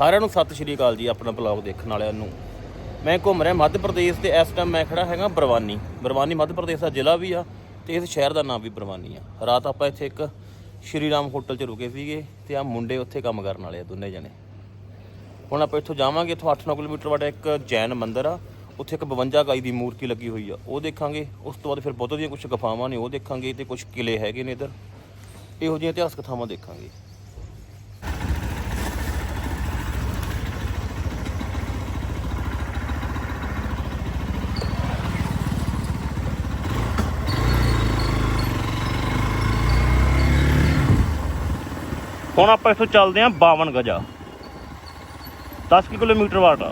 ਸਾਰਿਆਂ ਨੂੰ ਸਤਿ ਸ਼੍ਰੀ ਅਕਾਲ ਜੀ, ਆਪਣਾ ਬਲੌਗ ਦੇਖਣ ਵਾਲਿਆਂ ਨੂੰ। ਮੈਂ ਘੁੰਮ ਰਿਹਾ ਮੱਧ ਪ੍ਰਦੇਸ਼ ਤੇ ਇਸ ਟਾਈਮ ਮੈਂ ਖੜਾ ਹੈਗਾ ਬਰਵਾਨੀ। ਬਰਵਾਨੀ ਮੱਧ ਪ੍ਰਦੇਸ਼ ਦਾ ਜ਼ਿਲ੍ਹਾ ਵੀ ਆ ਤੇ ਇਸ ਸ਼ਹਿਰ ਦਾ ਨਾਮ ਵੀ ਬਰਵਾਨੀ ਆ। ਰਾਤ ਆਪਾਂ ਇੱਥੇ ਇੱਕ ਸ਼੍ਰੀ ਰਾਮ ਹੋਟਲ 'ਚ ਰੁਕੇ ਸੀਗੇ ਤੇ ਆ ਮੁੰਡੇ ਉੱਥੇ ਕੰਮ ਕਰਨ ਵਾਲੇ ਆ, ਦੋਨੇ ਜਣੇ। ਹੁਣ ਆਪਾਂ ਇੱਥੋਂ ਜਾਵਾਂਗੇ, ਇੱਥੋਂ 8-9 ਕਿਲੋਮੀਟਰ ਵਾਲਾ ਇੱਕ ਜੈਨ ਮੰਦਿਰ ਆ। ਉੱਥੇ ਇੱਕ 52 ਗਾਈ ਦੀ ਮੂਰਤੀ ਲੱਗੀ ਹੋਈ ਆ, ਉਹ ਦੇਖਾਂਗੇ। ਉਸ ਤੋਂ ਬਾਅਦ ਫਿਰ ਬੁੱਧ ਦੀਆਂ ਕੁਝ ਗੁਫਾਵਾਂ ਨੇ, ਉਹ ਦੇਖਾਂਗੇ ਤੇ ਕੁਝ ਕਿਲੇ ਹੈਗੇ ਨੇ ਇੱਧਰ। ਇਹੋ ਜਿਹੀਆਂ ਇਤਿਹਾਸਕ ਥਾਵਾਂ ਦੇਖਾਂਗੇ। ਹੁਣ ਆਪਾਂ ਇੱਥੋਂ ਚੱਲਦੇ ਆਂ 52 ਗਜਾ। 10 ਕੁ ਕਿਲੋਮੀਟਰ ਵਾਟ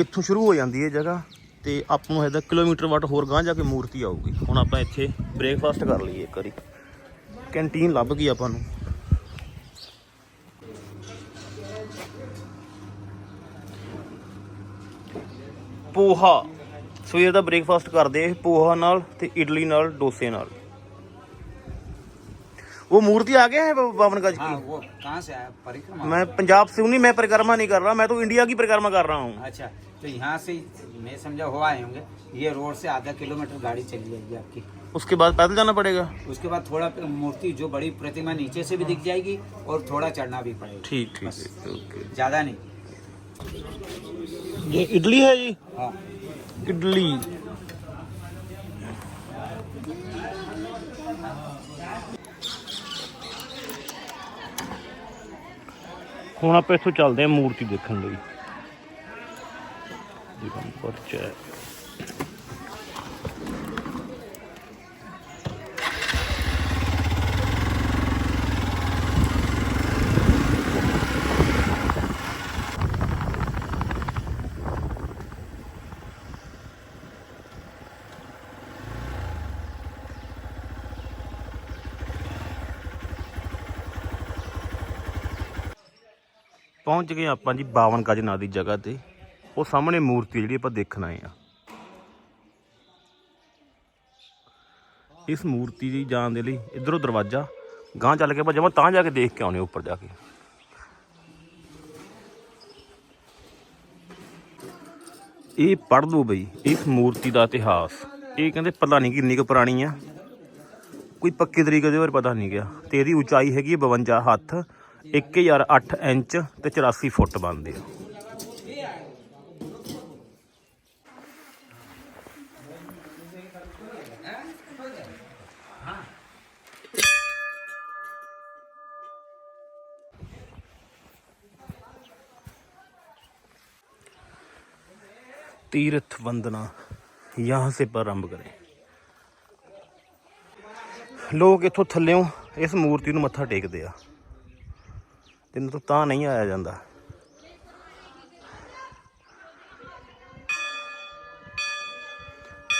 ਇੱਥੋਂ ਸ਼ੁਰੂ ਹੋ ਜਾਂਦੀ ਹੈ ਜਗ੍ਹਾ ਤੇ ਆਪਾਂ ਨੂੰ ਇਹਦਾ ਕਿਲੋਮੀਟਰ ਵਾਟ ਹੋਰ ਗਾਂਹ ਜਾ ਕੇ ਮੂਰਤੀ ਆਊਗੀ। ਹੁਣ ਆਪਾਂ ਇੱਥੇ ਬ੍ਰੇਕਫਾਸਟ ਕਰ ਲਈਏ ਇੱਕ ਵਾਰੀ। ਕੈਂਟੀਨ ਲੱਭ ਗਈ ਆਪਾਂ ਨੂੰ। ਪੋਹਾ। ਸਵੇਰ ਦਾ ਬ੍ਰੇਕਫਾਸਟ ਕਰਦੇ ਪੋਹਾ ਨਾਲ ਤੇ ਇਡਲੀ ਨਾਲ, ਡੋਸੇ ਨਾਲ। वो मूर्ति आ गया है बावन गज की? हाँ, कहाँ से आया? परिक्रमा? मैं पंजाब से हूँ नहीं मैं परिक्रमा नहीं कर रहा मैं तो इंडिया की परिक्रमा कर रहा हूँ। अच्छा तो यहाँ से मैं समझा हो आए होंगे ये रोड से आधा किलोमीटर गाड़ी चली जाएगी आपकी। उसके बाद पैदल जाना पड़ेगा? उसके बाद थोड़ा मूर्ति जो बड़ी प्रतिमा नीचे से भी दिख जाएगी और थोड़ा चढ़ना भी पड़ेगा। ठीक ठीक ज़्यादा नहीं। ये इडली है जी? हाँ। इडली। ਹੁਣ ਆਪਾਂ ਇੱਥੋਂ ਚੱਲਦੇ ਹਾਂ ਮੂਰਤੀ ਦੇਖਣ ਲਈ। ਦਿਗੰਬਰ ਜੈ ਪਹੁੰਚ ਗਏ ਆਪਾਂ ਜੀ 52 ਗਜ ਨਾਂ ਦੀ ਜਗ੍ਹਾ ਤੇ। ਉਹ ਸਾਹਮਣੇ ਮੂਰਤੀ ਜਿਹੜੀ ਆਪਾਂ ਦੇਖਣ ਆਏ ਆ ਇਸ ਮੂਰਤੀ ਦੀ ਜਾਣ ਦੇ ਲਈ ਇਧਰੋਂ ਦਰਵਾਜ਼ਾ, ਗਾਂਹ ਚੱਲ ਕੇ ਆਪਾਂ ਜਮਾ ਤਾਂ ਜਾ ਕੇ ਦੇਖ ਕੇ ਆਉਣੇ ਉੱਪਰ ਜਾ ਕੇ। ਇਹ ਪੜ੍ਹ ਲਓ ਬਈ, ਇਸ ਮੂਰਤੀ ਦਾ ਇਤਿਹਾਸ। ਇਹ ਕਹਿੰਦੇ ਪਤਾ ਨਹੀਂ ਕਿੰਨੀ ਕੁ ਪੁਰਾਣੀ ਆ। ਕੋਈ ਪੱਕੇ ਤਰੀਕੇ ਦੇ ਬਾਰੇ ਪਤਾ ਨਹੀਂ ਗਿਆ। ਤੇ ਇਹਦੀ ਉਚਾਈ ਹੈਗੀ ਹੈ 52 ਹੱਥ। 1008 ਇੰਚ ਤੇ 84 ਫੁੱਟ ਬਣਦੇ ਆ तीर्थ वंदना यहाँ से प्रारंभ करें ਲੋਕ ਇੱਥੋਂ ਥੱਲਿਓਂ ਇਸ ਮੂਰਤੀ ਨੂੰ ਮੱਥਾ ਟੇਕਦੇ ਆ ਤੇ ਤੋਂ ਤਾਂ ਨਹੀਂ ਆਇਆ ਜਾਂਦਾ।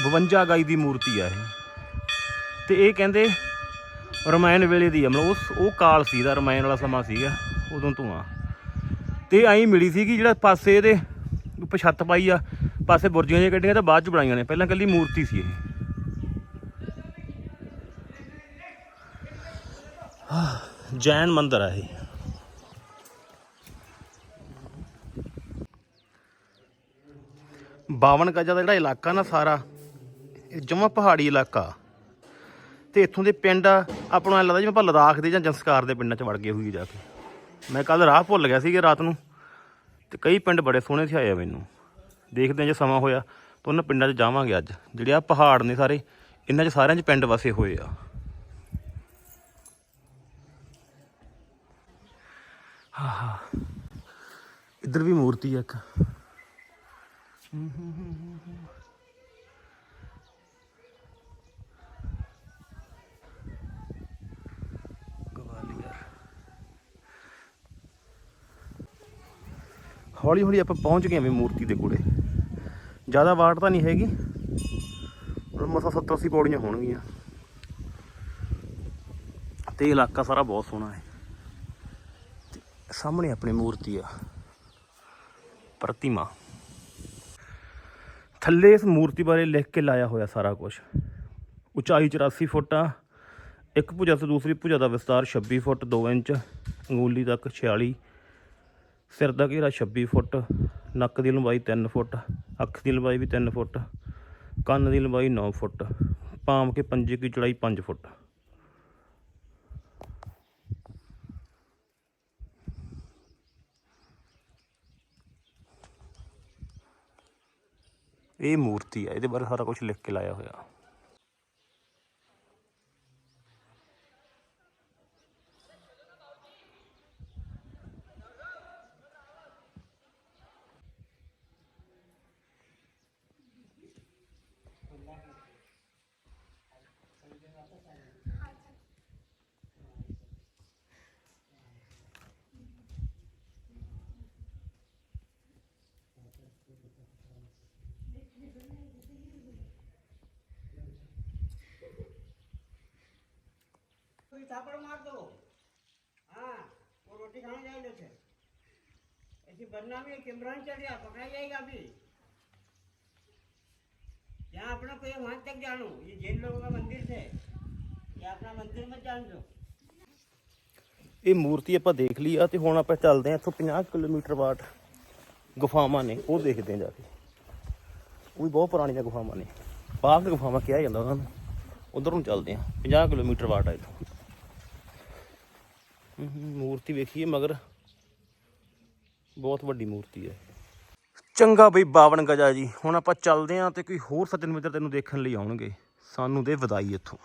ਬਵੰਜਾ ਗਾਈ ਦੀ ਮੂਰਤੀ ਆ ਇਹ। ਤੇ ਇਹ ਕਹਿੰਦੇ ਰਮਾਇਣ ਵੇਲੇ ਦੀ ਆ, ਮਤਲਬ ਉਸ, ਉਹ ਕਾਲ ਸੀ ਦਾ ਰਮਾਇਣ ਵਾਲਾ ਸਮਾਂ ਸੀਗਾ, ਉਦੋਂ ਤੋਂ ਆ। ਤੇ ਐਂ ਮਿਲੀ ਸੀਗੀ ਜਿਹੜਾ ਪਾਸੇ ਇਹਦੇ ਉੱਪਰ ਛੱਤ ਪਾਈ ਆ, ਪਾਸੇ ਬੁਰਜੀਆਂ ਜਿਹੀਆਂ ਕੱਢੀਆਂ ਤਾਂ ਬਾਅਦ ਚ ਬਣਾਈਆਂ ਨੇ, ਪਹਿਲਾਂ ਕੱਲੀ ਮੂਰਤੀ ਸੀ ਇਹ। ਜੈਨ ਮੰਦਿਰ ਆ ਇਹ। ਬਾਵਨ ਗਜਾ ਦਾ ਜਿਹੜਾ ਇਲਾਕਾ ਨਾ ਸਾਰਾ, ਇਹ ਜਮਾ ਪਹਾੜੀ ਇਲਾਕਾ। ਤੇ ਇੱਥੋਂ ਦੇ ਪਿੰਡ ਆਪਾਂ ਨੂੰ ਲੱਗਦਾ ਜਿਵੇਂ ਆਪਾਂ ਲਦਾਖ ਦੇ ਜਾਂ ਜੰਸਕਾਰ ਦੇ ਪਿੰਡਾਂ 'ਚ ਵੜ ਗਏ ਹੋਈ ਜਾ ਕੇ। ਮੈਂ ਕੱਲ ਰਾਹ ਭੁੱਲ ਗਿਆ ਸੀਗਾ ਰਾਤ ਨੂੰ, ਤੇ ਕਈ ਪਿੰਡ ਬੜੇ ਸੋਹਣੇ ਸਿਆਏ ਆ ਮੈਨੂੰ। ਦੇਖਦੇ ਹਾਂ ਜੇ ਸਮਾਂ ਹੋਇਆ, ਤਾਂ ਉਹਨਾਂ ਪਿੰਡਾਂ 'ਚ ਜਾਵਾਂਗੇ ਅੱਜ। ਜਿਹੜੇ ਆ ਪਹਾੜ ਨੇ ਸਾਰੇ, ਇਹਨਾਂ 'ਚ ਸਾਰਿਆਂ 'ਚ ਪਿੰਡ ਵਸੇ ਹੋਏ ਆ। ਹਾਂ ਹਾਂ ਇੱਧਰ ਵੀ ਮੂਰਤੀ ਆ ਇੱਕ। ਹੌਲੀ ਹੌਲੀ ਆਪਾਂ ਪਹੁੰਚ ਗਏ ਵੀ ਮੂਰਤੀ ਦੇ ਕੋਲੇ। ਜ਼ਿਆਦਾ ਵਾਟ ਤਾਂ ਨਹੀਂ ਹੈਗੀ ਮਸਾ 70 80 ਪੌੜੀਆਂ ਹੋਣਗੀਆਂ। ਤੇ ਇਲਾਕਾ ਸਾਰਾ ਬਹੁਤ ਸੋਹਣਾ ਹੈ। ਸਾਹਮਣੇ ਆਪਣੀ ਮੂਰਤੀ ਆ, ਪ੍ਰਤਿਮਾ। ਥੱਲੇ ਇਸ ਮੂਰਤੀ ਬਾਰੇ ਲਿਖ ਕੇ ਲਾਇਆ ਹੋਇਆ ਸਾਰਾ ਕੁਝ ਉਚਾਈ 84 ਫੁੱਟ ਆ, ਇੱਕ ਭੁਜਾ ਤੋਂ ਦੂਸਰੀ ਭੁਜਾ ਦਾ ਵਿਸਤਾਰ 26 ਫੁੱਟ 2 ਇੰਚ, ਅੰਗੂਲੀ ਤੱਕ 46 ਸਿਰ ਦਾ ਘੇਰਾ 26 ਫੁੱਟ, ਨੱਕ ਦੀ ਲੰਬਾਈ 3 ਫੁੱਟ, ਅੱਖ ਦੀ ਲੰਬਾਈ ਵੀ 3 ਫੁੱਟ, ਕੰਨ ਦੀ ਲੰਬਾਈ 9 ਫੁੱਟ ਪਾਮ ਕੇ ਪੰਜੇ ਦੀ ਚੌੜਾਈ 5 ਫੁੱਟ। ਇਹ ਮੂਰਤੀ ਆ ਇਹਦੇ ਬਾਰੇ ਸਾਰਾ ਕੁਝ ਲਿਖ ਕੇ ਲਾਇਆ ਹੋਇਆ। कोई थापड़ मार दो हाँ वो रोटी खाने जाएंगे थे ऐसी बदनामी है किमरान चल गया पकड़ा जाएगा अभी यहाँ अपना कोई वहां तक जानो ये जैन लोगों का मंदिर थे ये अपना मंदिर मत जान दो ਇਹ ਮੂਰਤੀ ਆਪਾਂ ਦੇਖ ਲਈ ਆ ਤੇ ਹੁਣ ਆਪਾਂ ਚੱਲਦੇ ਆ ਇੱਥੋਂ 50 ਕਿਲੋਮੀਟਰ ਬਾਅਦ ਗੁਫਾਵਾਂ ਨੇ ਉਹ ਦੇਖਦੇ ਆ ਜਾ ਕੇ ਉਹ ਵੀ ਬਹੁਤ ਪੁਰਾਣੀਆਂ ਗੁਫਾਵਾਂ ਨੇ ਬਾਗ ਗੁਫਾਵਾਂ ਕਿਹਾ ਜਾਂਦਾ ਉਹਨਾਂ ਨੂੰ ਉਧਰ ਨੂੰ ਚੱਲਦੇ ਆ 50 ਕਿਲੋਮੀਟਰ ਬਾਅਦ ਆ ਇੱਥੋਂ ਹਮ, ਹਮ, ਮੂਰਤੀ ਵੇਖੀਏ ਮਗਰ। ਬਹੁਤ ਵੱਡੀ ਮੂਰਤੀ ਹੈ। ਚੰਗਾ ਬਈ 52 ਗਜਾ ਜੀ। ਹੁਣ ਆਪਾਂ ਚੱਲਦੇ ਆਂ ਤੇ ਕੋਈ ਹੋਰ ਸੱਜਣ ਮਿੱਤਰ ਤੈਨੂੰ ਦੇਖਣ ਲਈ ਆਉਣਗੇ। ਸਾਨੂੰ ਦੇ ਵਧਾਈ ਇੱਥੋਂ।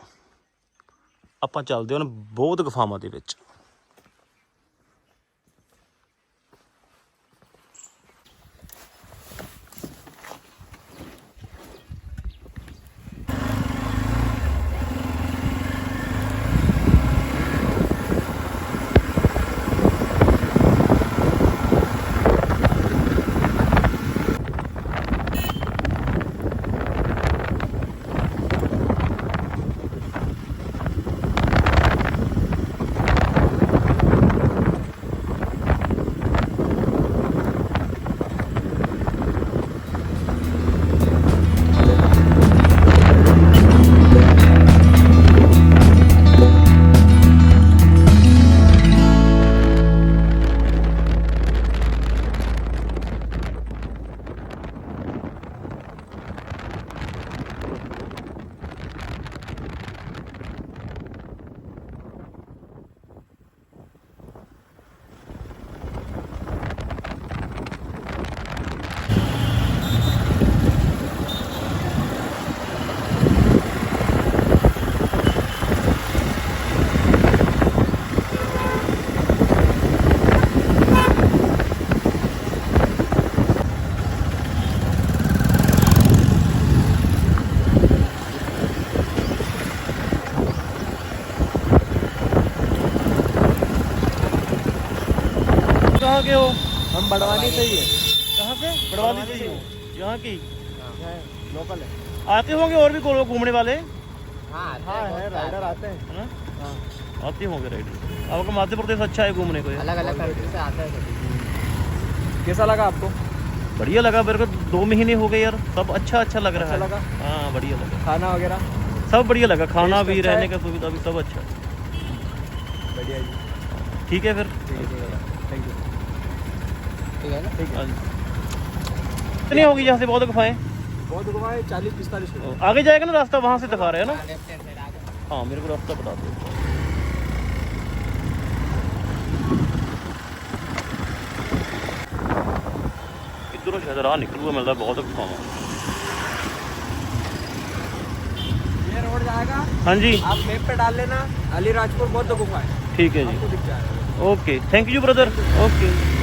ਆਪਾਂ ਚੱਲਦੇ ਹਾਂ ਬਹੁਤ ਗੁਫਾਵਾਂ ਦੇ ਵਿੱਚ। हम बढ़वानी से ही है कहाँ से? बड़वाली से ही हो यहाँ की? लोकल है आते होंगे और भी लोग घूमने वाले? हाँ हाँ है राइडर आते हैं। है। हाँ। आते होंगे राइडर आपका मध्य प्रदेश अच्छा है घूमने को। अलग अलग कंट्री से आते हैं। कैसा लगा आपको? बढ़िया लगा। मेरे को दो महीने हो गए यार। सब अच्छा अच्छा लग रहा अच्छा है। लगा? हाँ बढ़िया लगा। खाना वगैरह? सब बढ़िया लगा। खाना भी अच्छा रहने का सुविधा भी सब अच्छा। बढ़िया जी। ठीक है फिर ठीक है ठीक है थैंक यू ठीक है ना? ठीक है। हाँ कितनी होगी यहाँ से बहुत गुफाएँ? बहुत घुमाए चालीस पिस्तालीस आगे जाएगा ना रास्ता वहाँ से दिखा रहे हैं ना? हाँ मेरे को रास्ता बता दो। इधरों शायद राह निकलूगा मिलता बहुत गुफावां ये रोड जाएगा। हाँ जी। आप मैप पे डाल लेना अलीराजपुर बौद्ध गुफा है। ठीक है जी। Okay thank you brother. Okay.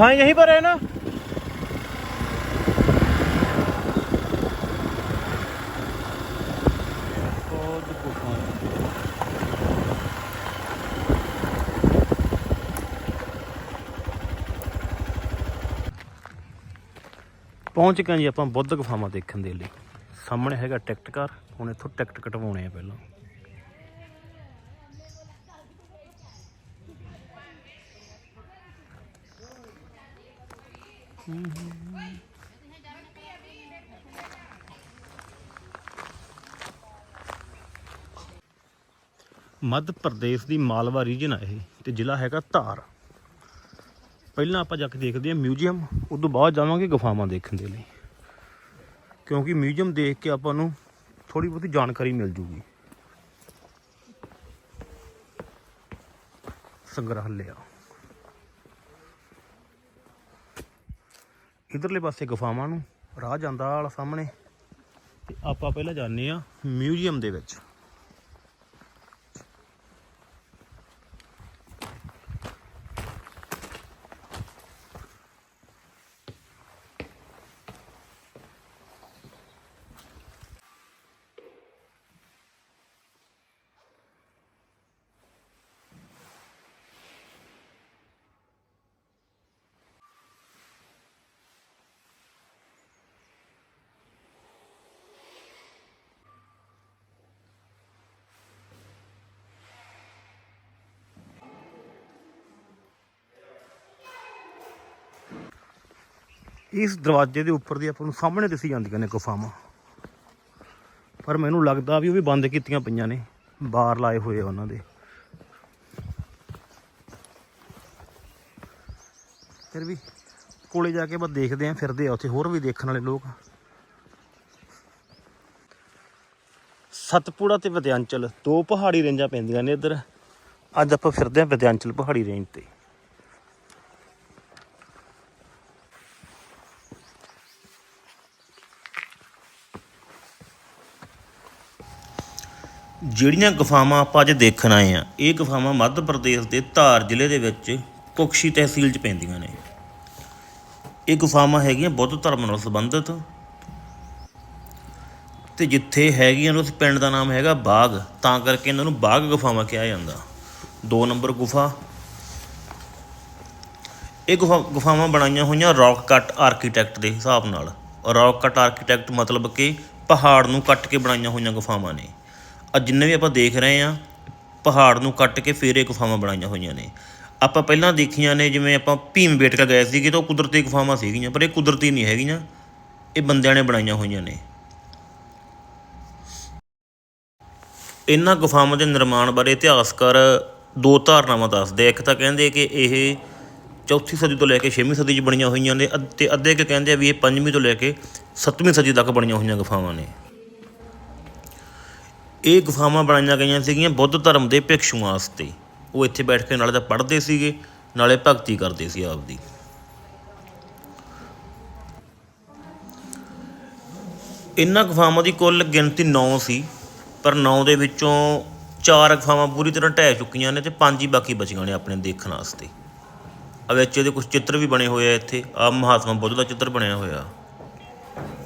गुफाएं यहीं पर है ना बहुत गुफाएं ਪਹੁੰਚ ਗਏ ਜੀ ਆਪਾਂ ਬੁੱਧ ਗੁਫਾਵਾਂ ਦੇਖਣ ਦੇ ਲਈ ਸਾਹਮਣੇ ਹੈਗਾ ਟਿਕਟ ਘਰ ਹੁਣ ਇੱਥੋਂ ਟਿਕਟ ਕਟਵਾਉਣੇ ਆ ਪਹਿਲਾਂ ਮੱਧ ਪ੍ਰਦੇਸ਼ ਦੀ ਮਾਲਵਾ ਰੀਜਨ ਆ ਇਹ ਤੇ ਜ਼ਿਲ੍ਹਾ ਹੈਗਾ ਧਾਰ। ਪਹਿਲਾਂ ਆਪਾਂ ਜਾ ਕੇ ਦੇਖਦੇ ਹਾਂ ਮਿਊਜ਼ੀਅਮ ਉਸ ਤੋਂ ਬਾਅਦ ਜਾਵਾਂਗੇ ਗੁਫਾਵਾਂ ਦੇਖਣ ਦੇ ਲਈ। ਕਿਉਂਕਿ ਮਿਊਜ਼ੀਅਮ ਦੇਖ ਕੇ ਆਪਾਂ ਨੂੰ ਥੋੜੀ ਬਹੁਤੀ ਜਾਣਕਾਰੀ ਮਿਲ ਜੂਗੀ। ਸੰਗ੍ਰਹਾਲਿਆ ਇਧਰਲੇ ਪਾਸੇ ਗੁਫਾਵਾਂ ਨੂੰ, ਰਾਹ ਜਾਂਦਾ ਵਾਲਾ ਸਾਹਮਣੇ, ਤੇ ਆਪਾਂ ਪਹਿਲਾਂ ਜਾਂਦੇ ਆ ਮਿਊਜ਼ੀਅਮ ਦੇ ਵਿੱਚ। ਇਸ ਦਰਵਾਜ਼ੇ ਦੇ ਉੱਪਰ ਦੀ ਆਪਾਂ ਨੂੰ ਸਾਹਮਣੇ ਦਿਸੀ ਜਾਂਦੀਆਂ ਨੇ ਗੁਫਾਵਾਂ। ਪਰ ਮੈਨੂੰ ਲੱਗਦਾ ਵੀ ਉਹ ਵੀ ਬੰਦ ਕੀਤੀਆਂ ਪਈਆਂ ਨੇ ਬਾਰ ਲਾਏ ਹੋਏ ਆ ਉਹਨਾਂ ਦੇ। ਫਿਰ ਵੀ ਕੋਲੇ ਜਾ ਕੇ ਬਸ ਦੇਖਦੇ ਆਂ ਫਿਰਦੇ ਆ ਉੱਥੇ ਹੋਰ ਵੀ ਦੇਖਣ ਵਾਲੇ ਲੋਕ ਸਤਪੁੜਾ ਤੇ ਵਿਦਿਆਂਚਲ, ਦੋ ਪਹਾੜੀ ਰੇਂਜਾਂ ਪੈਂਦੀਆਂ ਨੇ ਇੱਧਰ। ਅੱਜ ਆਪਾਂ ਫਿਰਦੇ ਆਂ ਵਿਦਿਆਂਚਲ ਪਹਾੜੀ ਰੇਂਜ ਤੇ। ਜਿਹੜੀਆਂ ਗੁਫਾਵਾਂ ਆਪਾਂ ਅੱਜ ਦੇਖਣ ਆਏ ਆ ਇਹ ਗੁਫਾਵਾਂ ਮੱਧ ਪ੍ਰਦੇਸ਼ ਦੇ ਧਾਰ ਜ਼ਿਲ੍ਹੇ ਦੇ ਵਿੱਚ ਕੁਕਸ਼ੀ ਤਹਿਸੀਲ 'ਚ ਪੈਂਦੀਆਂ ਨੇ। ਇਹ ਗੁਫਾਵਾਂ ਹੈਗੀਆਂ ਬੁੱਧ ਧਰਮ ਨਾਲ ਸੰਬੰਧਿਤ। ਤੇ ਜਿੱਥੇ ਹੈਗੀਆਂ ਉਸ ਪਿੰਡ ਦਾ ਨਾਮ ਹੈਗਾ ਬਾਗ। ਤਾਂ ਕਰਕੇ ਇਹਨਾਂ ਨੂੰ ਬਾਗ ਗੁਫਾਵਾਂ ਕਿਹਾ ਜਾਂਦਾ। ਦੋ ਨੰਬਰ ਗੁਫਾ। ਇਹ ਗੁਫਾ, ਗੁਫਾਵਾਂ ਬਣਾਈਆਂ ਹੋਈਆਂ ਰੌਕ ਕੱਟ ਆਰਕੀਟੈਕਟ ਦੇ ਹਿਸਾਬ ਨਾਲ। ਰੌਕ ਕੱਟ ਆਰਕੀਟੈਕਟ ਮਤਲਬ ਕਿ ਪਹਾੜ ਨੂੰ ਕੱਟ ਕੇ ਬਣਾਈਆਂ ਹੋਈਆਂ ਗੁਫਾਵਾਂ ਨੇ। ਆ ਜਿੰਨੇ ਵੀ ਆਪਾਂ ਦੇਖ ਰਹੇ ਆ ਪਹਾੜ ਨੂੰ ਕੱਟ ਕੇ ਫਿਰ ਇਹ ਗੁਫਾਵਾਂ ਬਣਾਈਆਂ ਹੋਈਆਂ ਨੇ। ਆਪਾਂ ਪਹਿਲਾਂ ਦੇਖੀਆਂ ਨੇ, ਜਿਵੇਂ ਆਪਾਂ ਭੀਮ ਬੇਟਕਾ ਗਏ ਸੀਗੇ ਤਾਂ ਉਹ ਕੁਦਰਤੀ ਗੁਫਾਵਾਂ ਸੀਗੀਆਂ, ਪਰ ਇਹ ਕੁਦਰਤੀ ਨਹੀਂ ਹੈਗੀਆਂ। ਇਹ ਬੰਦਿਆਂ ਨੇ ਬਣਾਈਆਂ ਹੋਈਆਂ ਨੇ। ਇਹਨਾਂ ਗੁਫਾਵਾਂ ਦੇ ਨਿਰਮਾਣ ਬਾਰੇ ਇਤਿਹਾਸਕਾਰ ਦੋ ਧਾਰਨਾਵਾਂ ਦੱਸਦੇ ਇੱਕ ਤਾਂ ਕਹਿੰਦੇ ਕਿ ਇਹ ਚੌਥੀ ਸਦੀ ਤੋਂ ਲੈ ਕੇ 6ਵੀਂ ਸਦੀ 'ਚ ਬਣੀਆਂ ਹੋਈਆਂ ਨੇ ਅੱਧ- ਤੇ ਅੱਧੇ ਕਿ ਕਹਿੰਦੇ ਆ ਵੀ ਇਹ 5ਵੀਂ ਤੋਂ ਲੈ ਕੇ 7ਵੀਂ ਸਦੀ ਤੱਕ ਬਣੀਆਂ ਹੋਈਆਂ ਗੁਫਾਵਾਂ ਨੇ। ਇਹ ਗੁਫਾਵਾਂ ਬਣਾਈਆਂ ਗਈਆਂ ਸੀਗੀਆਂ ਬੁੱਧ ਧਰਮ ਦੇ ਭਿਕਸ਼ੂਆਂ ਵਾਸਤੇ। ਉਹ ਇੱਥੇ ਬੈਠ ਕੇ ਨਾਲੇ ਤਾਂ ਪੜ੍ਹਦੇ ਸੀਗੇ, ਨਾਲੇ ਭਗਤੀ ਕਰਦੇ ਸੀ ਆਪਦੀ। ਇਹਨਾਂ ਗੁਫਾਵਾਂ ਦੀ ਕੁੱਲ ਗਿਣਤੀ 9 ਸੀ, ਪਰ 9 ਦੇ ਵਿੱਚੋਂ ਚਾਰ ਗੁਫਾਵਾਂ ਪੂਰੀ ਤਰ੍ਹਾਂ ਢਹਿ ਚੁੱਕੀਆਂ ਨੇ ਤੇ ਪੰਜ ਹੀ ਬਾਕੀ ਬਚੀਆਂ ਨੇ ਆਪਣੇ ਦੇਖਣ ਵਾਸਤੇ। ਆ ਵਿੱਚ ਇਹਦੇ ਕੁਝ ਚਿੱਤਰ ਵੀ ਬਣੇ ਹੋਏ ਆ ਇੱਥੇ। ਆ ਮਹਾਤਮਾ ਬੁੱਧ ਦਾ ਚਿੱਤਰ ਬਣਿਆ ਹੋਇਆ।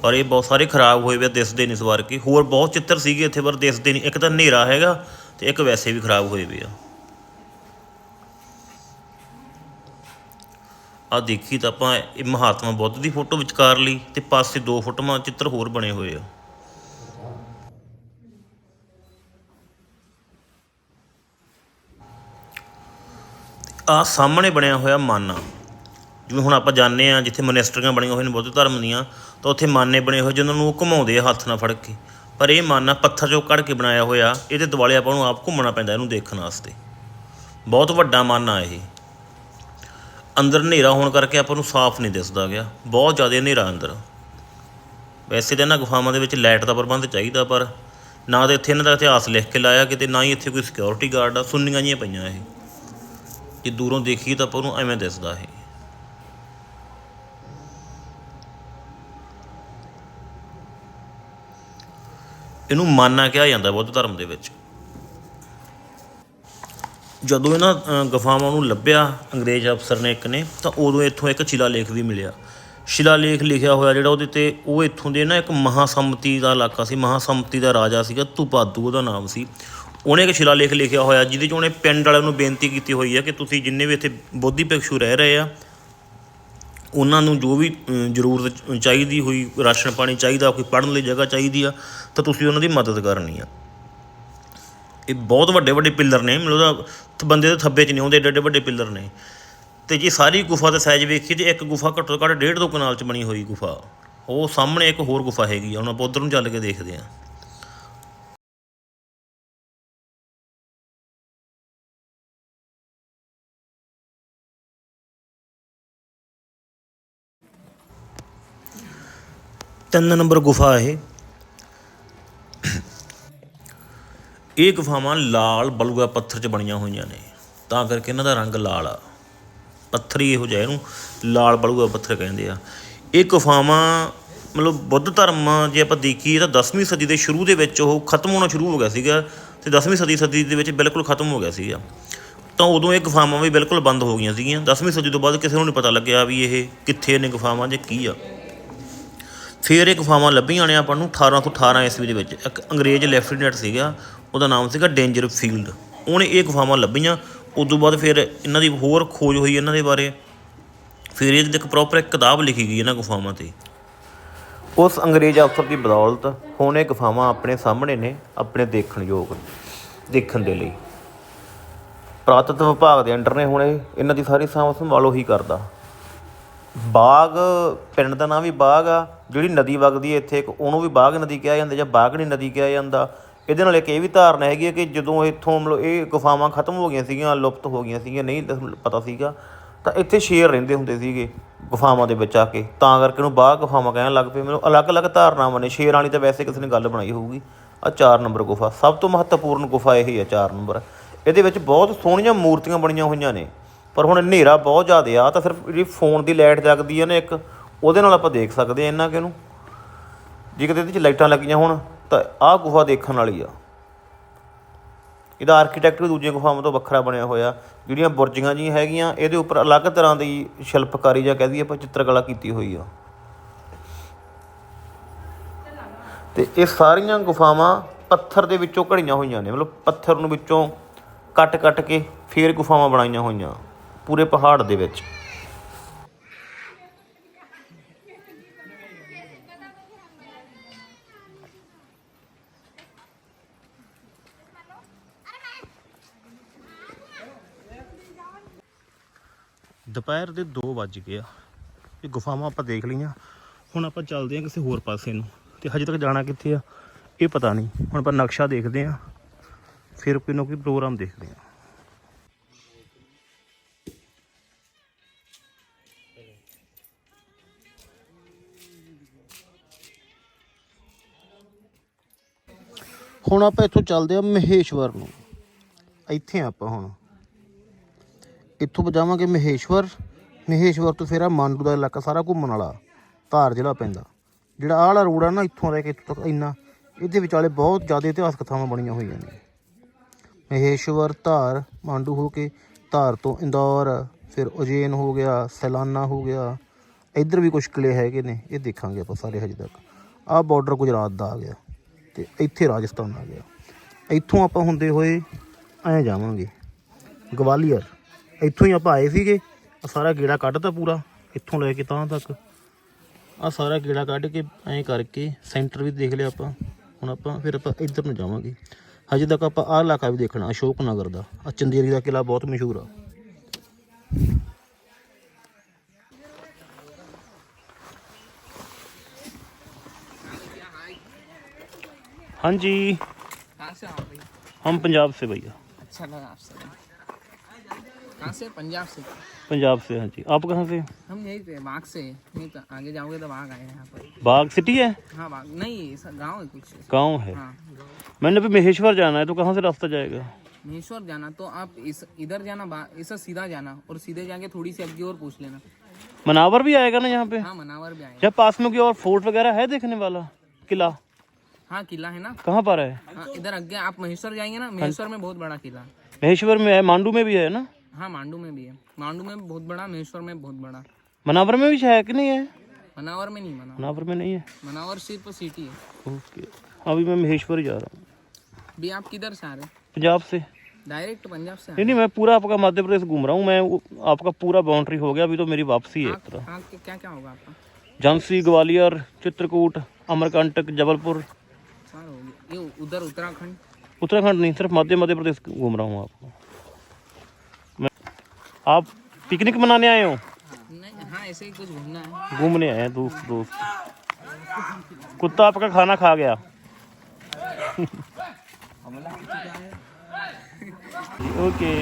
ਪਰ ਇਹ ਬਹੁਤ ਸਾਰੇ ਖਰਾਬ ਹੋਏ ਵੇ ਦਿਸਦੇ ਨਹੀਂ ਸਵਾਰ ਕੇ। ਹੋਰ ਬਹੁਤ ਚਿੱਤਰ ਸੀਗੇ ਇੱਥੇ, ਪਰ ਦਿਸਦੇ ਨਹੀਂ। ਇੱਕ ਤਾਂ ਹਨੇਰਾ ਹੈਗਾ ਤੇ ਇੱਕ ਵੈਸੇ ਵੀ ਖਰਾਬ ਹੋਏ ਵੇ ਆ। ਆ ਦੇਖੀ ਤਾਂ ਆਪਾਂ ਇਹ ਮਹਾਤਮਾ ਬੁੱਧ ਦੀ ਫੋਟੋ ਵਿਚਕਾਰ ਲਈ ਤੇ ਪਾਸੇ ਦੋ ਫੋਟੋਆਂ ਚਿੱਤਰ ਹੋਰ ਬਣੇ ਹੋਏ ਆ। ਆ ਸਾਹਮਣੇ ਬਣਿਆ ਹੋਇਆ ਮਾਨਾ। ਜਿਵੇਂ ਹੁਣ ਆਪਾਂ ਜਾਣਦੇ ਆ ਜਿੱਥੇ ਮੋਨੈਸਟਰੀਆਂ ਬਣੀਆਂ ਹੋਈਆਂ ਨੇ, ਬੁੱਧ ਧਰਮ ਦੀਆਂ, ਤਾਂ ਉੱਥੇ ਮਾਨੇ ਬਣੇ ਹੋਏ ਜਿਨ੍ਹਾਂ ਨੂੰ ਉਹ ਘੁਮਾਉਂਦੇ ਆ ਹੱਥ ਨਾਲ ਫੜ ਕੇ। ਪਰ ਇਹ ਮਾਨਾ ਪੱਥਰ ਚੋਂ ਕੱਢ ਕੇ ਬਣਾਇਆ ਹੋਇਆ, ਇਹਦੇ ਦੁਆਲੇ ਆਪਾਂ ਨੂੰ ਆਪ ਘੁੰਮਣਾ ਪੈਂਦਾ, ਇਹਨੂੰ ਦੇਖਣ ਵਾਸਤੇ। ਬਹੁਤ ਵੱਡਾ ਮਾਨਾ ਇਹ। ਅੰਦਰ ਹਨੇਰਾ ਹੋਣ ਕਰਕੇ ਆਪਾਂ ਨੂੰ ਸਾਫ਼ ਨਹੀਂ ਦਿਸਦਾ ਗਿਆ। ਬਹੁਤ ਜ਼ਿਆਦਾ ਹਨੇਰਾ ਅੰਦਰ। ਵੈਸੇ ਤਾਂ ਇਹਨਾਂ ਗੁਫਾਵਾਂ ਦੇ ਵਿੱਚ ਲਾਈਟ ਦਾ ਪ੍ਰਬੰਧ ਚਾਹੀਦਾ, ਪਰ ਨਾ ਤਾਂ ਇੱਥੇ ਇਹਨਾਂ ਦਾ ਇਤਿਹਾਸ ਲਿਖ ਕੇ ਲਾਇਆ ਕਿਤੇ, ਨਾ ਹੀ ਇੱਥੇ ਕੋਈ ਸਿਕਿਉਰਿਟੀ ਗਾਰਡ ਆ, ਸੁੰਨੀਆਂ ਜਿਹੀਆਂ ਪਈਆਂ ਇਹ। ਜੇ ਦੂਰੋਂ ਦੇਖੀਏ ਤਾਂ ਆਪਾਂ ਨੂੰ ਐਵੇਂ ਦਿਸਦਾ ਇਹ। ਇਹਨੂੰ ਮਾਨਾ ਕਿਹਾ ਜਾਂਦਾ ਬੁੱਧ ਧਰਮ ਦੇ ਵਿੱਚ। ਜਦੋਂ ਇਹਨਾਂ ਗਫਾਵਾਂ ਨੂੰ ਲੱਭਿਆ, ਅੰਗਰੇਜ਼ ਅਫਸਰ ਨੇ ਇੱਕ ਨੇ, ਤਾਂ ਉਦੋਂ ਇੱਥੋਂ ਇੱਕ ਸ਼ਿਲਾ ਲੇਖ ਵੀ ਮਿਲਿਆ। ਸ਼ਿਲਾ ਲੇਖ ਲਿਖਿਆ ਹੋਇਆ ਜਿਹੜਾ ਉਹਦੇ ਤੇ, ਉਹ ਇੱਥੋਂ ਦੇ ਨਾ ਇੱਕ ਮਹਾਸੰਮਤੀ ਦਾ ਇਲਾਕਾ ਸੀ, ਮਹਾਸੰਮਤੀ ਦਾ ਰਾਜਾ ਸੀਗਾ ਤੁਪਾਦੂ ਉਹਦਾ ਨਾਮ ਸੀ। ਉਹਨੇ ਇੱਕ ਸ਼ਿਲਾਲੇਖ ਲਿਖਿਆ ਹੋਇਆ, ਜਿਹਦੇ 'ਚ ਉਹਨੇ ਪਿੰਡ ਵਾਲਿਆਂ ਨੂੰ ਬੇਨਤੀ ਕੀਤੀ ਹੋਈ ਹੈ ਕਿ ਤੁਸੀਂ ਜਿੰਨੇ ਵੀ ਇੱਥੇ ਬੋਧੀ ਭਿਕਸ਼ੂ ਰਹਿ ਰਹੇ ਆ ਉਹਨਾਂ ਨੂੰ ਜੋ ਵੀ ਜ਼ਰੂਰਤ ਚਾਹੀਦੀ ਹੋਈ, ਰਾਸ਼ਨ ਪਾਣੀ ਚਾਹੀਦਾ, ਕੋਈ ਪੜ੍ਹਨ ਲਈ ਜਗ੍ਹਾ ਚਾਹੀਦੀ ਆ, ਤਾਂ ਤੁਸੀਂ ਉਹਨਾਂ ਦੀ ਮਦਦ ਕਰਨੀ ਆ। ਇਹ ਬਹੁਤ ਵੱਡੇ ਵੱਡੇ ਪਿੱਲਰ ਨੇ, ਮਤਲਬ ਉਹਦਾ ਬੰਦੇ ਦੇ ਥੱਬੇ 'ਚ ਨਹੀਂ ਆਉਂਦੇ, ਏਡੇ ਏਡੇ ਵੱਡੇ ਪਿੱਲਰ ਨੇ। ਤੇ ਜੇ ਸਾਰੀ ਗੁਫਾ ਦਾ ਸਾਈਜ਼ ਵੇਖੀਏ, ਤੇ ਇੱਕ ਗੁਫਾ ਘੱਟੋ ਘੱਟ ਡੇਢ ਦੋ ਕਨਾਲ 'ਚ ਬਣੀ ਹੋਈ ਗੁਫਾ। ਉਹ ਸਾਹਮਣੇ ਇੱਕ ਹੋਰ ਗੁਫਾ ਹੈਗੀ ਆ ਉਹਨਾਂ ਆਪਾਂ ਉੱਧਰ ਨੂੰ ਚੱਲ ਕੇ ਦੇਖਦੇ ਹਾਂ ਤਿੰਨ ਨੰਬਰ ਗੁਫਾ ਇਹ। ਇਹ ਗੁਫਾਵਾਂ ਲਾਲ ਬਲੂਆ ਪੱਥਰ 'ਚ ਬਣੀਆਂ ਹੋਈਆਂ ਨੇ। ਤਾਂ ਕਰਕੇ ਇਹਨਾਂ ਦਾ ਰੰਗ ਲਾਲ ਆ। ਪੱਥਰ ਹੀ ਇਹੋ ਜਿਹਾ ਇਹਨੂੰ ਲਾਲ ਬਲੂਆ ਪੱਥਰ ਕਹਿੰਦੇ ਆ। ਇਹ ਗੁਫਾਵਾਂ ਮਤਲਬ ਬੁੱਧ ਧਰਮ ਜੇ ਆਪਾਂ ਦੇਖੀਏ ਤਾਂ 10ਵੀਂ ਸਦੀ ਦੇ ਸ਼ੁਰੂ ਦੇ ਵਿੱਚ ਉਹ ਖਤਮ ਹੋਣਾ ਸ਼ੁਰੂ ਹੋ ਗਿਆ ਸੀਗਾ ਤੇ 10ਵੀਂ ਸਦੀ ਸਦੀ ਦੇ ਵਿੱਚ ਬਿਲਕੁਲ ਖਤਮ ਹੋ ਗਿਆ ਸੀਗਾ। ਤਾਂ ਉਦੋਂ ਇਹ ਗੁਫਾਵਾਂ ਵੀ ਬਿਲਕੁਲ ਬੰਦ ਹੋ ਗਈਆਂ ਸੀਗੀਆਂ। 10ਵੀਂ ਸਦੀ ਤੋਂ ਬਾਅਦ ਕਿਸੇ ਨੂੰ ਨਹੀਂ ਪਤਾ ਲੱਗਿਆ ਵੀ ਇਹ ਕਿੱਥੇ ਨੇ ਗੁਫਾਵਾਂ ਜਾਂ ਕੀ ਆ। ਫਿਰ ਇਹ ਗੁਫਾਵਾਂ ਲੱਭੀਆਂ ਨੇ ਆਪਾਂ ਨੂੰ 1818 ਈਸਵੀ ਦੇ ਵਿੱਚ। ਇੱਕ ਅੰਗਰੇਜ਼ ਲੈਫਟੀਨੈਂਟ ਸੀਗਾ, ਉਹਦਾ ਨਾਮ ਸੀਗਾ ਡੇਂਜਰ ਫੀਲਡ। ਉਹਨੇ ਇਹ ਗੁਫਾਵਾਂ ਲੱਭੀਆਂ ਉਸ ਤੋਂ ਬਾਅਦ ਫਿਰ ਇਹਨਾਂ ਦੀ ਹੋਰ ਖੋਜ ਹੋਈ ਇਹਨਾਂ ਦੇ ਬਾਰੇ। ਫਿਰ ਇਹਦੇ ਤੇ ਇੱਕ ਪ੍ਰੋਪਰ ਇੱਕ ਕਿਤਾਬ ਲਿਖੀ ਗਈ ਇਹਨਾਂ ਗੁਫਾਵਾਂ ਤੇ। ਉਸ ਅੰਗਰੇਜ਼ ਅਫਸਰ ਦੀ ਬਦੌਲਤ ਹੁਣ ਇਹ ਗੁਫਾਵਾਂ ਆਪਣੇ ਸਾਹਮਣੇ ਨੇ, ਆਪਣੇ ਦੇਖਣ ਯੋਗ ਦੇਖਣ ਦੇ ਲਈ। ਪੁਰਾਤਤਵ ਵਿਭਾਗ ਦੇ ਅੰਡਰ ਨੇ ਹੁਣ ਇਹ, ਇਹਨਾਂ ਦੀ ਸਾਰੀ ਸਾਂਭ ਸੰਭਾਲ ਉਹੀ ਕਰਦਾ। ਬਾਗ, ਪਿੰਡ ਦਾ ਨਾਂ ਵੀ ਬਾਗ ਆ, ਜਿਹੜੀ ਨਦੀ ਵਗਦੀ ਹੈ ਇੱਥੇ, ਇੱਕ ਉਹਨੂੰ ਵੀ ਬਾਗ ਨਦੀ ਕਿਹਾ ਜਾਂਦਾ, ਜਾਂ ਬਾਗਣੀ ਨਦੀ ਕਿਹਾ ਜਾਂਦਾ। ਇਹਦੇ ਨਾਲ ਇੱਕ ਇਹ ਵੀ ਧਾਰਨਾ ਹੈਗੀ ਹੈ ਕਿ ਜਦੋਂ ਇੱਥੋਂ ਮਤਲਬ ਇਹ ਗੁਫਾਵਾਂ ਖਤਮ ਹੋ ਗਈਆਂ ਸੀਗੀਆਂ, ਲੁਪਤ ਹੋ ਗਈਆਂ ਸੀਗੀਆਂ, ਨਹੀਂ ਪਤਾ ਸੀਗਾ, ਤਾਂ ਇੱਥੇ ਸ਼ੇਰ ਰਹਿੰਦੇ ਹੁੰਦੇ ਸੀਗੇ ਗੁਫਾਵਾਂ ਦੇ ਵਿੱਚ ਆ ਕੇ। ਤਾਂ ਕਰਕੇ ਉਹਨੂੰ ਬਾਗ ਗੁਫਾਵਾਂ ਕਹਿਣ ਲੱਗ ਪਏ। ਮੈਨੂੰ ਅਲੱਗ-ਅਲੱਗ ਧਾਰਨਾਵਾਂ ਨੇ, ਸ਼ੇਰਾਂ ਵਾਲੀ ਤਾਂ ਵੈਸੇ ਕਿਸੇ ਨੇ ਗੱਲ ਬਣਾਈ ਹੋਊਗੀ। ਆ 4 ਨੰਬਰ ਗੁਫਾ, ਸਭ ਤੋਂ ਮਹੱਤਵਪੂਰਨ ਗੁਫਾ ਇਹ ਹੀ ਹੈ 4 ਨੰਬਰ। ਇਹਦੇ ਵਿੱਚ ਬਹੁਤ ਸੋਹਣੀਆਂ ਮੂਰਤੀਆਂ ਬਣੀਆਂ ਹੋਈਆਂ ਨੇ। ਪਰ ਹੁਣ ਹਨੇਰਾ ਬਹੁਤ ਜ਼ਿਆਦਾ ਆ, ਤਾਂ ਸਿਰਫ ਜਿਹੜੀ ਫੋਨ ਦੀ ਲਾਈਟ ਜਗਦੀ ਆ ਨਾ ਇੱਕ, ਉਹਦੇ ਨਾਲ ਆਪਾਂ ਦੇਖ ਸਕਦੇ ਆ ਇਹਨਾਂ ਕਿ ਨੂੰ ਜੇ ਕਿਤੇ ਇਹਦੇ 'ਚ ਲਾਈਟਾਂ ਲੱਗੀਆਂ ਹੋਣ, ਤਾਂ ਆਹ ਗੁਫਾ ਦੇਖਣ ਵਾਲੀ ਆ। ਇਹਦਾ ਆਰਕੀਟੈਕਟ ਵੀ ਦੂਜੀਆਂ ਗੁਫਾਵਾਂ ਤੋਂ ਵੱਖਰਾ ਬਣਿਆ ਹੋਇਆ, ਜਿਹੜੀਆਂ ਬੁਰਜੀਆਂ ਜੀ ਹੈਗੀਆਂ, ਇਹਦੇ ਉੱਪਰ ਅਲੱਗ ਤਰ੍ਹਾਂ ਦੀ ਸ਼ਿਲਪਕਾਰੀ ਜਾਂ ਕਹਿ ਦਈਏ ਆਪਾਂ ਚਿੱਤਰਕਲਾ ਕੀਤੀ ਹੋਈ ਆ। ਤੇ ਇਹ ਸਾਰੀਆਂ ਗੁਫਾਵਾਂ ਪੱਥਰ ਦੇ ਵਿੱਚੋਂ ਘੜੀਆਂ ਹੋਈਆਂ ਨੇ, ਮਤਲਬ ਪੱਥਰ ਨੂੰ ਵਿੱਚੋਂ ਕੱਟ-ਕੱਟ ਕੇ ਫੇਰ ਗੁਫਾਵਾਂ ਬਣਾਈਆਂ ਹੋਈਆਂ। ਪੂਰੇ ਪਹਾੜ ਦੇ ਵਿੱਚ। ਦੁਪਹਿਰ ਦੇ 2 ਵਜ ਗਏ ਆ। ਇਹ ਗੁਫਾਵਾਂ ਆਪਾਂ ਦੇਖ ਲਈਆਂ। ਹੁਣ ਆਪਾਂ ਚੱਲਦੇ ਹਾਂ ਕਿਸੇ ਹੋਰ ਪਾਸੇ ਨੂੰ। ਤੇ ਹਜੇ ਤੱਕ ਜਾਣਾ ਕਿੱਥੇ ਆ, ਇਹ ਪਤਾ ਨਹੀਂ। ਹੁਣ ਆਪਾਂ ਨਕਸ਼ਾ ਦੇਖਦੇ ਹਾਂ। ਫਿਰ ਕੋਈ ਨਾ ਕੋਈ ਪ੍ਰੋਗਰਾਮ ਦੇਖਦੇ ਹਾਂ। ਹੁਣ ਆਪਾਂ ਇੱਥੋਂ ਚੱਲਦੇ ਆ ਮਹੇਸ਼ਵਰ ਨੂੰ। ਇੱਥੇ ਆਪਾਂ ਹੁਣ। ਇੱਥੋਂ ਜਾਵਾਂਗੇ ਮਹੇਸ਼ਵਰ। ਮਹੇਸ਼ਵਰ ਤੋਂ ਫਿਰ ਆ ਮਾਂਡੂ ਦਾ ਇਲਾਕਾ ਸਾਰਾ ਘੁੰਮਣ ਵਾਲਾ, ਧਾਰ ਜ਼ਿਲ੍ਹਾ ਪੈਂਦਾ। ਜਿਹੜਾ ਆਹ ਵਾਲਾ ਰੋਡ ਆ ਨਾ, ਇੱਥੋਂ ਲੈ ਕੇ ਇੱਥੋਂ ਤੱਕ ਇੰਨਾ, ਇਹਦੇ ਵਿਚਾਲੇ ਬਹੁਤ ਜ਼ਿਆਦਾ ਇਤਿਹਾਸਕ ਥਾਵਾਂ ਬਣੀਆਂ ਹੋਈਆਂ ਨੇ। ਮਹੇਸ਼ਵਰ, ਧਾਰ, ਮਾਂਡੂ ਹੋ ਕੇ ਧਾਰ ਤੋਂ ਇੰਦੌਰ, ਫਿਰ ਉਜੈਨ ਹੋ ਗਿਆ, ਸੈਲਾਨਾ ਹੋ ਗਿਆ। ਇੱਧਰ ਵੀ ਕੁਝ ਕਿਲੇ ਹੈਗੇ ਨੇ, ਇਹ ਦੇਖਾਂਗੇ ਆਪਾਂ ਸਾਰੇ ਹਜੇ ਤੱਕ। ਆਹ ਬਾਰਡਰ ਗੁਜਰਾਤ ਦਾ ਆ ਗਿਆ। ਤੇ ਇੱਥੇ ਰਾਜਸਥਾਨ ਆ ਗਿਆ। ਇੱਥੋਂ ਆਪਾਂ ਹੁੰਦੇ ਹੋਏ ਐਂ ਜਾਵਾਂਗੇ। ਗਵਾਲੀਅਰ। ਇੱਥੋਂ ਹੀ ਆਪਾਂ ਆਏ ਸੀਗੇ। ਆਹ ਸਾਰਾ ਗੇੜਾ ਕੱਢਤਾ ਪੂਰਾ। ਇੱਥੋਂ ਲੈ ਕੇ ਤਾਂ ਤੱਕ। ਆ ਸਾਰਾ ਗੇੜਾ ਕੱਢ ਕੇ ਐਂ ਕਰਕੇ ਸੈਂਟਰ ਵੀ ਦੇਖ ਲਿਆ ਆਪਾਂ। ਹੁਣ ਆਪਾਂ ਫਿਰ ਆਪਾਂ ਇੱਧਰ ਨੂੰ ਜਾਵਾਂਗੇ। ਹਜੇ ਤੱਕ ਆਪਾਂ ਆਹ ਇਲਾਕਾ ਵੀ ਦੇਖਣਾ, ਅਸ਼ੋਕ ਨਗਰ ਦਾ। ਆ ਚੰਦੇਰੀ ਦਾ ਕਿਲਾ ਬਹੁਤ ਮਸ਼ਹੂਰ ਆ। हाँ जी कहाँ से आप भाई? हम पंजाब से भैया। अच्छा लगा आपसे कहाँ से? पंजाब से। पंजाब से हाँ जी। आप कहाँ से हम यही थे बाग से। नहीं तो आगे जाओगे तो बाग आए यहाँ पर। बाग सिटी है? हाँ बाग। नहीं गाँव है कुछ। गाँव है। हाँ। मैंने अभी महेश्वर जाना है तो कहाँ से रास्ता जाएगा? महेश्वर जाना तो आप इस इधर जाना इसे सीधा जाना और सीधे जाके थोड़ी सी अग्गी और पूछ लेना। मनावर भी आएगा ना यहाँ पे? हाँ मनावर भी आएगा। पास में कोई और फोर्ट वगैरह है देखने वाला? किला? हाँ किला है ना? कहाँ पर है? हाँ इधर आगे आप महेश्वर जाएँगे ना? महेश्वर में बहुत बड़ा किला। महेश्वर में है मांडू में भी है ना? हाँ मांडू में भी है। मांडू में बहुत बड़ा महेश्वर में बहुत बड़ा। मनावर में भी है कि नहीं है? मनावर में नहीं मना मनावर में नहीं है? मनावर सिर्फ़ सिटी है। ओके। अभी मैं महेश्वर जा रहा हूँ। भी आप किधर से आ रहे हैं? पंजाब से। डायरेक्ट पंजाब से नहीं नहीं मैं पूरा आपका मध्य प्रदेश घूम रहा हूँ। मैं आपका पूरा बाउंड्री हो गया अभी तो मेरी वापसी है एक तरह। क्या क्या होगा आपका? झांसी ग्वालियर चित्रकूट अमरकंटक जबलपुर। ये उधर उत्तराखंड? उत्तराखंड नहीं सिर्फ़ मध्य मध्य प्रदेश घूम रहा हूँ आपको। मैं आप पिकनिक मनाने आए हो? हाँ ऐसे ही कुछ घूमना है। घूमने आए हैं दोस्त दोस्त। कुत्ता आपका खाना खा गया। ओके।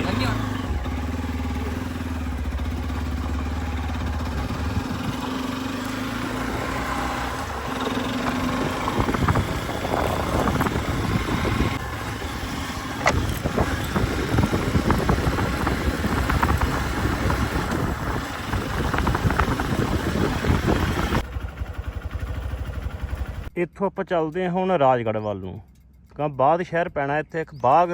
ਇੱਥੋਂ ਆਪਾਂ ਚੱਲਦੇ ਹਾਂ ਹੁਣ ਰਾਜਗੜ੍ਹ ਵੱਲ ਨੂੰ। ਕਾ ਬਾਅਦ ਸ਼ਹਿਰ ਪੈਣਾ ਇੱਥੇ ਇੱਕ ਬਾਗ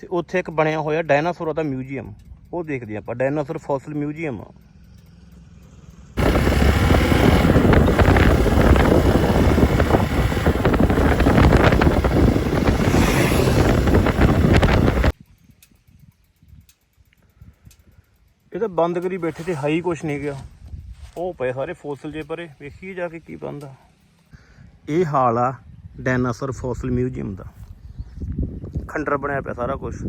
ਤੇ ਉੱਥੇ ਇੱਕ ਬਣਿਆ ਹੋਇਆ ਡਾਇਨਾਸੌਰ ਦਾ ਮਿਊਜ਼ੀਅਮ। ਉਹ ਦੇਖਦੇ ਹਾਂ ਆਪਾਂ, ਡਾਇਨਾਸੌਰ ਫੋਸਿਲ ਮਿਊਜ਼ੀਅਮ। ਆ ਇਹ ਤਾਂ ਬੰਦ ਕਰੀ ਬੈਠੇ ਤੇ ਹਾਈ ਕੁਛ ਨਹੀਂ ਗਿਆ। ਉਹ ਪਏ ਸਾਰੇ ਫੋਸਲ ਜੇ ਪਰੇ, ਵੇਖੀਏ ਜਾ ਕੇ ਕੀ ਬੰਦਾ ਇਹ ਹਾਲ ਆ ਡਾਇਨਾਸੌਰ ਫੋਸਿਲ ਮਿਊਜ਼ੀਅਮ ਦਾ। ਖੰਡਰ ਬਣਿਆ ਪਿਆ ਸਾਰਾ ਕੁਝ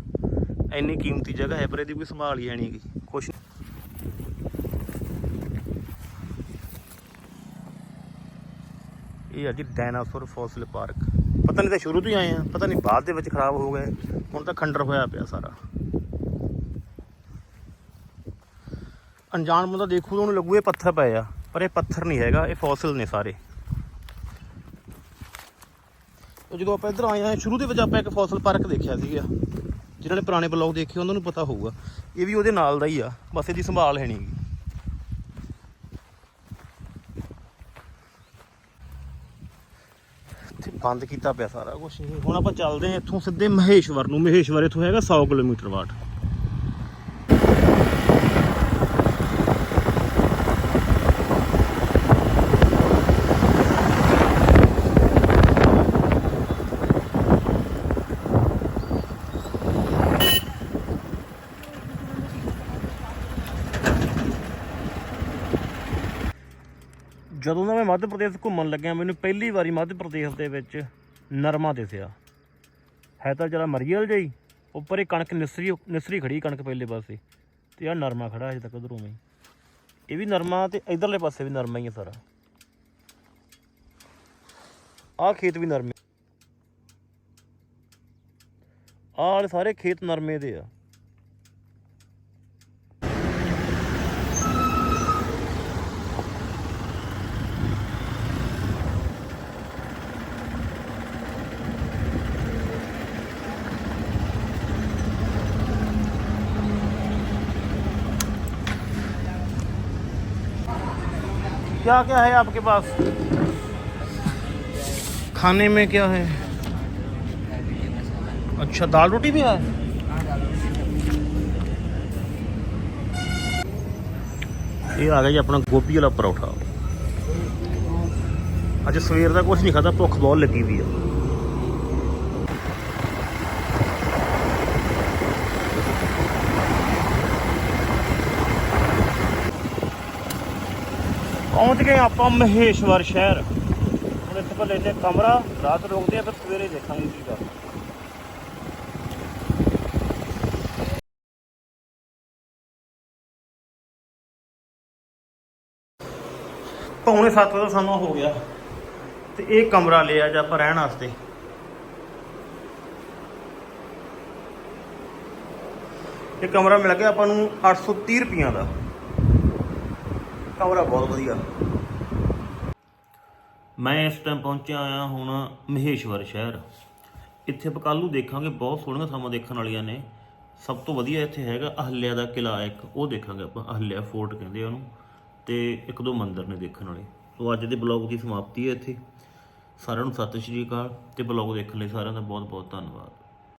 ਇੰਨੀ ਕੀਮਤੀ ਜਗ੍ਹਾ ਹੈ, ਪਰ ਇਹਦੀ ਕੋਈ ਸੰਭਾਲ ਹੀ ਹੈ ਨਹੀਂ ਗੀ। ਕੁਛ ਇਹ ਆ ਜੀ ਡਾਇਨਾਸੌਰ ਫੋਸਿਲ ਪਾਰਕ। ਪਤਾ ਨਹੀਂ ਤਾਂ ਸ਼ੁਰੂ ਤੋਂ ਹੀ ਆਏ ਆ, ਪਤਾ ਨਹੀਂ ਬਾਅਦ ਦੇ ਵਿੱਚ ਖਰਾਬ ਹੋ ਗਏ। ਹੁਣ ਤਾਂ ਖੰਡਰ ਹੋਇਆ ਪਿਆ ਸਾਰਾ। ਅਣਜਾਣ ਬੰਦਾ ਦੇਖੂ ਤਾਂ ਉਹਨੂੰ ਲੱਗੂ ਇਹ ਪੱਥਰ ਪਏ ਆ, ਪਰ ਇਹ ਪੱਥਰ ਨਹੀਂ ਹੈਗਾ, ਇਹ ਫੋਸਿਲ ਨੇ ਸਾਰੇ ਉਹ ਜਦੋਂ ਆਪਾਂ ਇੱਧਰ ਆਏ ਆ, ਸ਼ੁਰੂ ਦੇ ਵਿੱਚ ਆਪਾਂ ਇੱਕ ਫੋਸਲ ਪਾਰਕ ਦੇਖਿਆ ਸੀਗਾ। ਜਿਨ੍ਹਾਂ ਨੇ ਪੁਰਾਣੇ ਬਲੌਗ ਦੇਖੇ, ਉਹਨਾਂ ਨੂੰ ਪਤਾ ਹੋਊਗਾ। ਇਹ ਵੀ ਉਹਦੇ ਨਾਲ ਦਾ ਹੀ ਆ, ਬਸ ਇਹਦੀ ਸੰਭਾਲ ਹੈ ਨਹੀਂ। ਇੱਥੇ ਬੰਦ ਕੀਤਾ ਪਿਆ ਸਾਰਾ ਕੁਝ ਹੁਣ ਆਪਾਂ ਚੱਲਦੇ ਹਾਂ ਇੱਥੋਂ ਸਿੱਧੇ ਮਹੇਸ਼ਵਰ ਨੂੰ। ਮਹੇਸ਼ਵਰ ਇੱਥੋਂ ਹੈਗਾ 100 ਕਿਲੋਮੀਟਰ ਵਾਟ। ਮੱਧ ਪ੍ਰਦੇਸ਼ ਘੁੰਮਣ ਲੱਗਿਆ, ਮੈਨੂੰ ਪਹਿਲੀ ਵਾਰੀ ਮੱਧ ਪ੍ਰਦੇਸ਼ ਦੇ ਵਿੱਚ ਨਰਮਾ ਦਿਸਿਆ। ਹੈ ਤਾਂ ਜਰਾ ਮਰੀਅਲ ਜਿਹੀ, ਉੱਪਰ ਇਹ ਕਣਕ ਨਿਸਰੀ ਨਿਸਰੀ ਖੜੀ ਕਣਕ ਪਹਿਲੇ ਪਾਸੇ, ਤੇ ਆ ਨਰਮਾ ਖੜਾ ਅਜੇ ਤੱਕ ਉਧਰੋਂ ਵੀ। ਇਹ ਵੀ ਨਰਮਾ ਤੇ ਇਧਰਲੇ ਪਾਸੇ ਵੀ ਨਰਮਾ ਹੀ ਆ ਸਾਰਾ। ਆਹ ਖੇਤ ਵੀ ਨਰਮੇ। ਆਹ ਸਾਰੇ ਖੇਤ ਨਰਮੇ ਦੇ ਆ। क्या क्या है आपके पास खाने में क्या है अच्छा दाल रोटी भी है ਇਹ ਆ ਗਿਆ ਜੀ ਆਪਣਾ ਗੋਭੀ ਵਾਲਾ ਪਰੌਠਾ ਅੱਜ ਸਵੇਰ ਦਾ ਕੁਝ ਨਹੀਂ ਖਾਦਾ ਭੁੱਖ ਬਹੁਤ ਲੱਗੀ ਵੀ ਆ ਗਏ ਆਪਾਂ ਮਹੇਸ਼ਵਰ ਸ਼ਹਿਰ। ਹੁਣ ਇੱਥੇ ਪਰ ਲੈਂਦੇ ਕਮਰਾ, ਰਾਤ ਰੋਕਦੇ ਆ, ਫਿਰ ਸਵੇਰੇ ਦੇਖਾਂਗੇ ਕੀ ਕਰਨਾ ਪੌਣੇ 7 ਵਜੇ ਦਾ ਸਮਾਂ ਹੋ ਗਿਆ। ਤੇ ਇਹ ਕਮਰਾ ਲਿਆ ਜਾਂ ਆਪਾਂ ਰਹਿਣ ਵਾਸਤੇ। ਇਹ ਕਮਰਾ ਮਿਲ ਗਿਆ ਆਪਾਂ ਨੂੰ 830 ਰੁਪਈਆ ਦਾ। ਕਮਰਾ ਬਹੁਤ ਵਧੀਆ। ਮੈਂ ਇਸ ਟਾਈਮ ਪਹੁੰਚਿਆ ਆਇਆ ਹੁਣ ਮਹੇਸ਼ਵਰ ਸ਼ਹਿਰ। ਇੱਥੇ ਆਪਾਂ ਕੱਲ੍ਹ ਨੂੰ ਦੇਖਾਂਗੇ, ਬਹੁਤ ਸੋਹਣੀਆਂ ਥਾਵਾਂ ਦੇਖਣ ਵਾਲੀਆਂ ਨੇ। ਸਭ ਤੋਂ ਵਧੀਆ ਇੱਥੇ ਹੈਗਾ ਅਹਲਿਆ ਦਾ ਕਿਲਾ ਇੱਕ, ਉਹ ਦੇਖਾਂਗੇ ਆਪਾਂ, ਅਹਲਿਆ ਫੋਰਟ ਕਹਿੰਦੇ ਉਹਨੂੰ। ਤੇ ਇੱਕ ਦੋ ਮੰਦਿਰ ਨੇ ਦੇਖਣ ਵਾਲੇ। ਸੋ ਅੱਜ ਦੇ ਬਲੌਗ ਦੀ ਸਮਾਪਤੀ ਹੈ ਇੱਥੇ। ਸਾਰਿਆਂ ਨੂੰ ਸਤਿ ਸ਼੍ਰੀ ਅਕਾਲ ਤੇ ਬਲੌਗ ਦੇਖਣ ਲਈ ਸਾਰਿਆਂ ਦਾ ਬਹੁਤ ਬਹੁਤ ਧੰਨਵਾਦ।